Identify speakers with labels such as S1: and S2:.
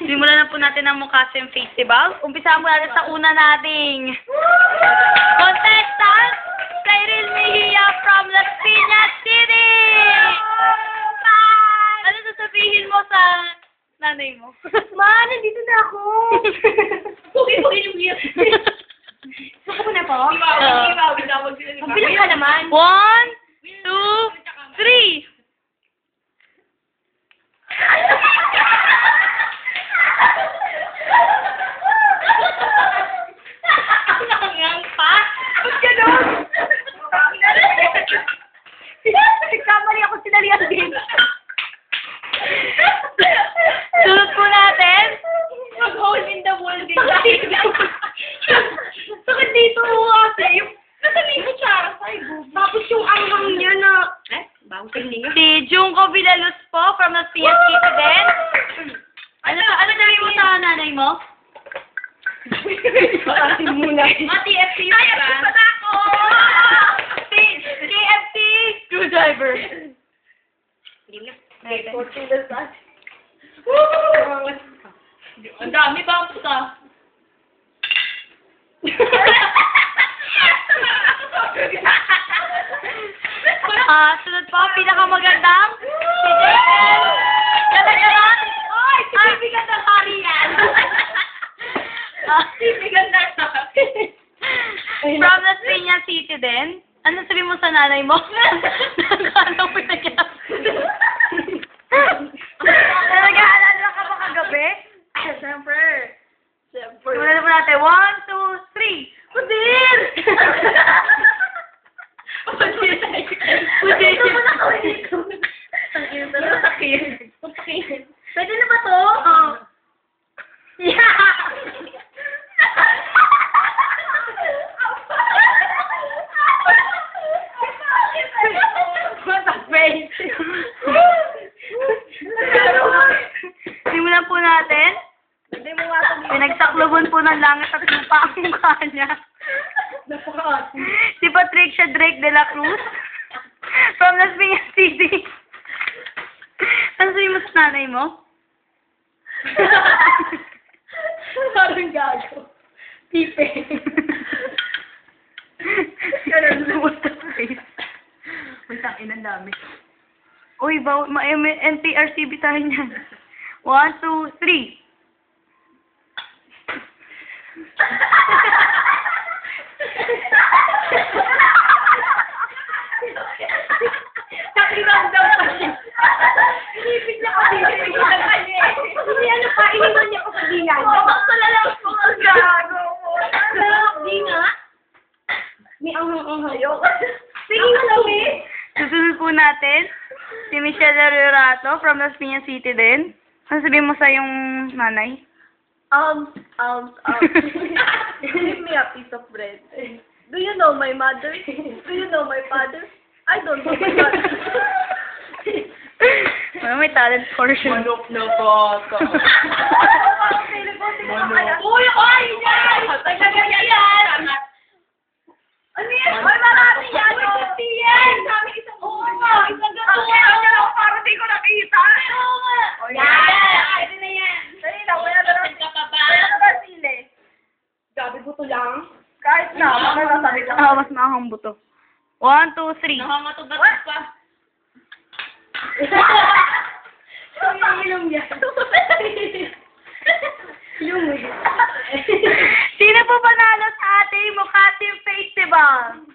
S1: Simulan na po natin ang Mukhasim Festival. Umpisahan po natin sa una nating contestant, Cyril Mejia from Las Piñas City! Ano sasabihin mo sa nanay mo?
S2: Ma, nandito na ako.
S3: Pugi-pugi yung gift.
S2: Suko ko na po. Ang bilang ka naman.
S1: One, two, three!
S3: Nangang pa?
S2: Ba't? Nagkamali ako sinalihan din.
S1: Po natin.
S3: Mag-hole in the wall din.
S2: Dito kasi.
S3: Nasaan yung kutsara sa
S2: tapos yung anghang niya na... Eh? Bawang tingin
S1: Si Junko Villaluz po from Piñas City din. Ano, ano sabihin mo sa nanay mo?
S2: Patasin muna.
S3: Mati FC ba? Ay, pa ako!
S1: KFC screwdriver.
S3: Ang dami ba ang pusa?
S1: Ah, sunod po, pinakamagandang si Jason. Kalagaran. Ay, si Bibi Gandang Hari yan. Ah,
S3: Hindi ganda na.
S1: From Las Piñas City din. Ano sabi mo sa nanay mo? Nakakala mo na yan. Nag-aalala ka ba kagabi?
S2: Siyempre. Siyempre.
S1: Simulan na po natin. One, two, three. Kudir!
S3: Kudir!
S2: Ito mo na kawin ito. Ang ino na sakit. Pwede na ba to? Oo.
S1: Yeah!
S2: Face.
S1: Simulan po natin.
S2: Hindi mo nga sabihin.
S1: Pinagsakloban po ng langit at lupa ang mukha niya. Si Patricia Drake de la Cruz from Las Piñas City. Ano sabihin mo sa nanay mo?
S2: Parang gago. Pipe.
S1: Ganun lumos sa face.
S2: May tangin ang dami.
S1: Uy, baw ma may NTRCB tayo niyan. One, two, three.
S2: Nakiramdam pa siya. Inipit niya kasi. Hindi ano pa, iniwan niya ko sa
S1: ang gago mo.
S2: Hindi nga. May anghang-anghang. Ayoko. Sige nga namin.
S1: Susunod po natin, si Michelle Ariorato from Las Piñas City din. Ano sabihin mo sa yung nanay?
S2: Um, um, um. Give me a piece of bread. Do you know my mother? Do you know my father? I don't know my mother.
S1: Ano may talent portion?
S3: Manok na bata. Uy, ay! Yan! Tagaya yan!
S2: Ano yan? Ay, marami yan! Marami yan! Marami isang nga! Isang gatuwa! Ang para di ko nakita! Oo nga!
S3: Yan! Pwede na yan.
S2: Dali lang, wala na lang.
S3: Ka pa ba?
S2: Wala na ba sili? Gabi buto lang? Kahit na, nasabi lang.
S1: Ah, mas maanghang buto. One, two, three.
S3: Nakangatugat pa.
S2: Niya. Yung
S1: Sino po panalo sa ating Mukhatim Festival?